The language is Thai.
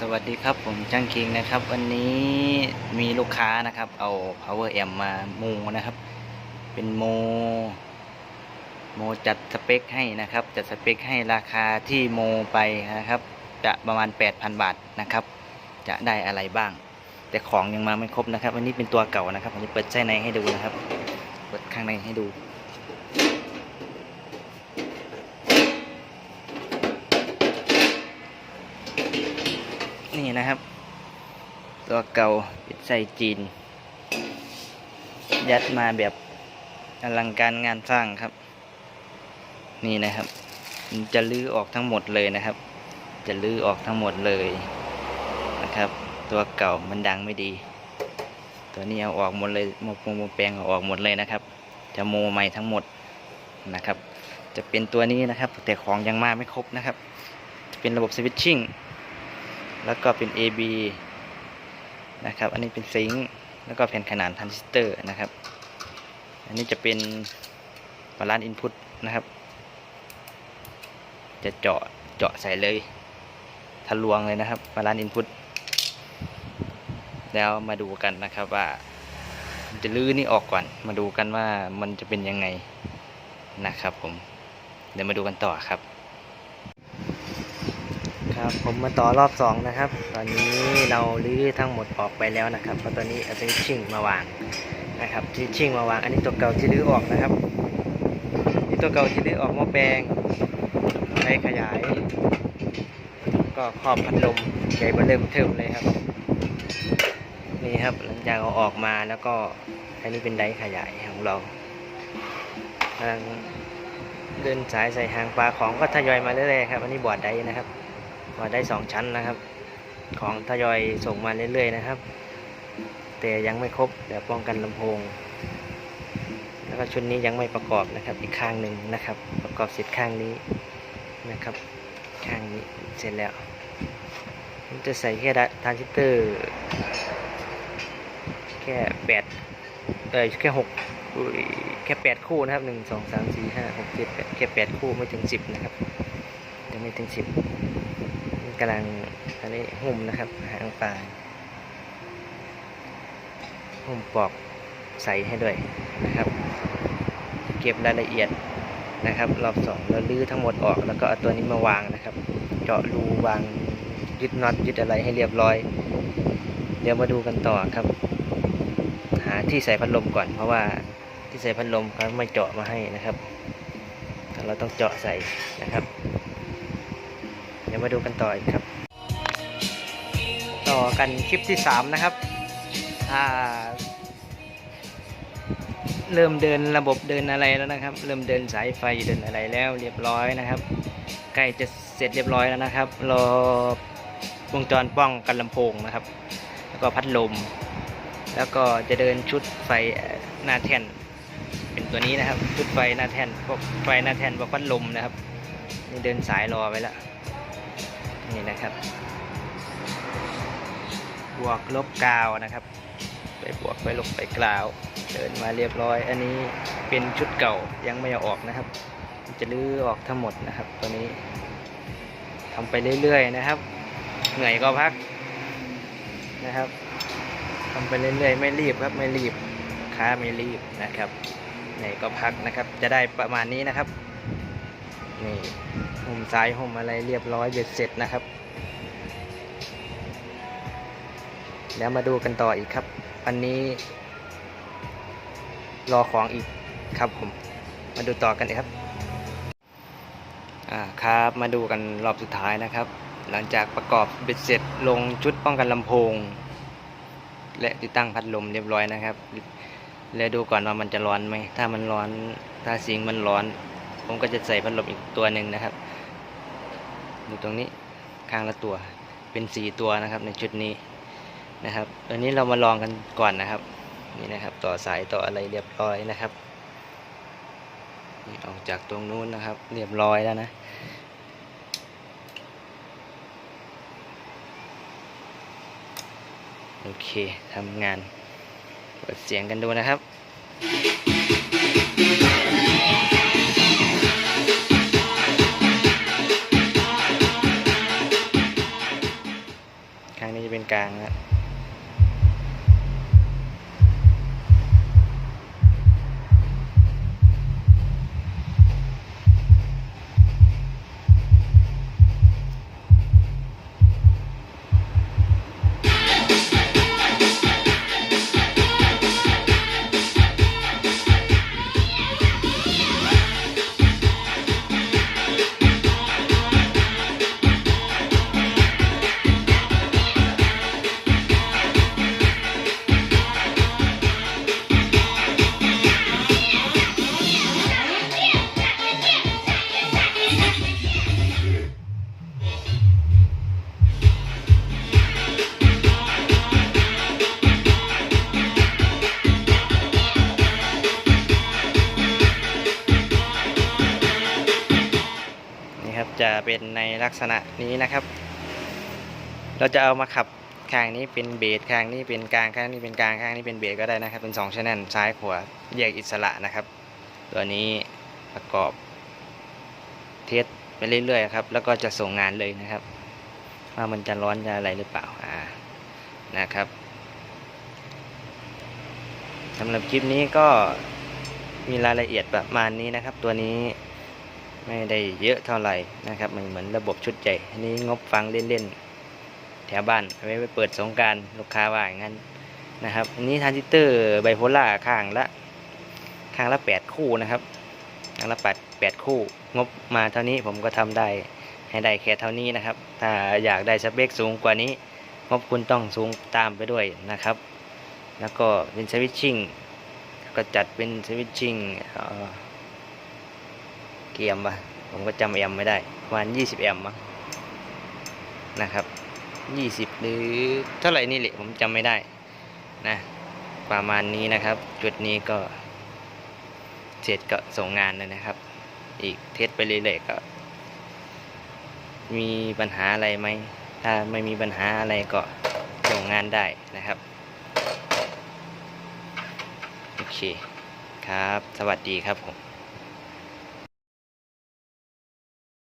สวัสดีครับผมจ้างคิงนะครับ วันนี้มีลูกค้านะครับ เอา power amp มาโมนะครับ เป็นโม โมจัดสเปคให้นะครับ จัดสเปคให้ราคาที่โมไปนะครับ จะประมาณ 8,000 บาทนะครับ จะได้อะไรบ้าง แต่ของยังมาไม่ครบนะครับ วันนี้เป็นตัวเก่านะครับผมจะเปิดไส้ในให้ดูนะครับ เปิดข้างในให้ดู นี่นะครับ ตัวเก่าเป็นไส้จีน ยัดมาแบบอลังการงานสร้างครับ นี่นะครับ จะลื้อออกทั้งหมดเลยนะครับ จะลื้อออกทั้งหมดเลยนะครับ ตัวเก่ามันดังไม่ดี ตัวนี้เอาออกหมดเลยโมโปงโมแปลงเอาออกหมดเลยนะครับ จะโมใหม่ทั้งหมดนะครับ จะเป็นตัวนี้นะครับ แต่ของยังมาไม่ครบนะครับ จะเป็นระบบสวิตชิ่ง แล้วก็เป็น AB นะครับ อันนี้เป็นซิงค์แล้วก็แผ่นขนานทรานซิสเตอร์นะครับ อันนี้จะเป็นบาลานซ์อินพุตนะครับ จะเจาะเจาะใส่เลยทะลวงเลยนะครับบาลานซ์อินพุตแล้วมาดูกันนะครับว่าจะลื้อนี่ออกก่อน มาดูกันว่ามันจะเป็นยังไงนะครับผม เดี๋ยวมาดูกันต่อครับ ครับผมมาต่อรอบสองนะครับ ตอนนี้เราลื้อทั้งหมดออกไปแล้วนะครับเพราะตอนนี้เอาสวิตชิ่งมาวางนะครับสวิตชิ่งมาวาง อันนี้ตัวเก่าที่ลื้อออกนะครับนี่ตัวเก่าที่ลื้อออกหม้อแปลงใช้ขยาย ก็ครอบพัดลมใหญ่เบเริ่มเทิมเลยครับ นี่ครับหลังจากเอาออกมาแล้วก็อันนี้เป็นไดขยายของเรากำลังเดินสายใส่หางปลาของก็ทยอยมาเรื่อยๆครับ อันนี้บอดไดนะครับ มาได้สองชั้นนะครับ ของทยอยส่งมาเรื่อยๆนะครับ แต่ยังไม่ครบเดี๋ยวป้องกันลำโพง แล้วก็ชุดนี้ยังไม่ประกอบนะครับ อีกข้างหนึ่งนะครับ ประกอบเสร็จข้างนี้นะครับ ข้างนี้เสร็จแล้วผมจะใส่แค่ทรานซิสเตอร์แค่แปดเอ้ยแค่หกอุ้ยแค่แปดคู่นะครับหนึ่งสองสามสี่ห้าหกเจ็ดแปดแค่แปดคู่ไม่ถึงสิบนะครับยังไม่ถึงสิบ กำลังอันนี้หุ่มนะครับหางปลาหุ่มปอกใส่ให้ด้วยนะครับ เก็บรายละเอียดนะครับรอบสองแล้วลื้อทั้งหมดออกแล้วก็เอาตัวนี้มาวางนะครับ เจาะรูวางยึดน็อตยึดอะไรให้เรียบร้อย เดี๋ยวมาดูกันต่อครับ หาที่ใส่พัดลมก่อน เพราะว่าที่ใส่พัดลมเขาไม่เจาะมาให้นะครับเราต้องเจาะใส่นะครับ ดี๋ยวมาดูกันต่ออีกครับ ต่อกันคลิปที่ 3 นะครับเริ่มเดินระบบเดินอะไรแล้วนะครับ เริ่มเดินสายไฟเดินอะไรแล้วเรียบร้อยนะครับใกล้จะเสร็จเรียบร้อยแล้วนะครับรอวงจรป้องกันลำโพงนะครับ แล้วก็พัดลม แล้วก็จะเดินชุดไฟหน้าแท่น เป็นตัวนี้นะครับ ชุดไฟหน้าแท่นพวกไฟหน้าแท่นพวกพัดลมนะครับนี่เดินสายรอไว้แล้ว นะครับ บวกลบกาวนะครับ ไปบวกไปลบไปกล่าว เดินมาเรียบร้อย อันนี้เป็นชุดเก่ายังไม่เอาออกนะครับ จะลื้อออกทั้งหมดนะครับ ตัวนี้ทำไปเรื่อยๆนะครับ เหนื่อยก็พักนะครับทำไปเรื่อยๆไม่รีบครับไม่รีบค้าไม่รีบนะครับเหนื่อยก็พักนะครับ จะได้ประมาณนี้นะครับ นี่ห่มซ้ายห่มอะไรเรียบร้อยเบ็ดเสร็จนะครับ แล้วมาดูกันต่ออีกครับ วันนี้ รอของอีกครับผม มาดูต่อกันเลยครับอ่าครับมาดูกันรอบสุดท้ายนะครับ หลังจากประกอบเบ็ดเสร็จลงชุดป้องกันลำโพง และติดตั้งพัดลมเรียบร้อยนะครับ แล้วดูก่อนว่ามันจะร้อนไหมถ้ามันร้อนถ้าสิงมันร้อน ผมก็จะใส่พัดลมอีกตัวหนึ่งนะครับอยู่ตรงนี้ข้างละตัวเป็นสีตัวนะครับในชุดนี้นะครับอันนี้เรามาลองกันก่อนนะครับนี่นะครับ ต่อสายต่ออะไรเรียบร้อยนะครับนี่ออกจากตรงนู้นนะครับ เรียบร้อยแล้วนะโอเคทำงานเปิดเสียงกันดูนะครับ เป็นในลักษณะนี้นะครับ เราจะเอามาขับข้างนี้เป็นเบสข้างนี้เป็นกลางข้างนี้เป็นกลางข้างนี้เป็นเบสก็ได้นะครับ เป็น2ชแนลซ้ายขวาแยกอิสระนะครับ ตัวนี้ประกอบเทสไปเรื่อยๆครับ แล้วก็จะส่งงานเลยนะครับ ว่ามันจะร้อนจะอะไรหรือเปล่าอ่านะครับสำหรับคลิปนี้ก็มีรายละเอียดประมาณนี้นะครับ ตัวนี้ ไม่ได้เยอะเท่าไหร่นะครับมันเหมือนระบบชุดใหญ่อันนี้งบฟังเล่นๆแถวบ้านไว้ไปเปิดสงการลูกค้าว่าอย่างนั้นนะครับอันนี้ทรานซิสเตอร์ไบโพล่าข้างละข้างละแปดคู่นะครับข้างละแปดแปดคู่ งบมาเท่านี้ผมก็ทำได้ให้ได้แค่เท่านี้นะครับ ถ้าอยากได้สเปคสูงกว่านี้ งบคุณต้องสูงตามไปด้วยนะครับ แล้วก็เป็นสวิตชิ่งก็จัดเป็นสวิตชิ่ง เอ่อมปะผมก็จำแอมไม่ได้ประมาณ20 แอมมั้งนะครับ 20 หรือเท่าไหร่นี่แหละผมจำไม่ได้นะประมาณนี้นะครับ จุดนี้ก็เสร็จก็ส่งงานเลยนะครับ อีกเทสไปเรื่อยๆก็ มีปัญหาอะไรไหมถ้าไม่มีปัญหาอะไรก็ส่งงานได้นะครับ โอเคครับ สวัสดีครับผม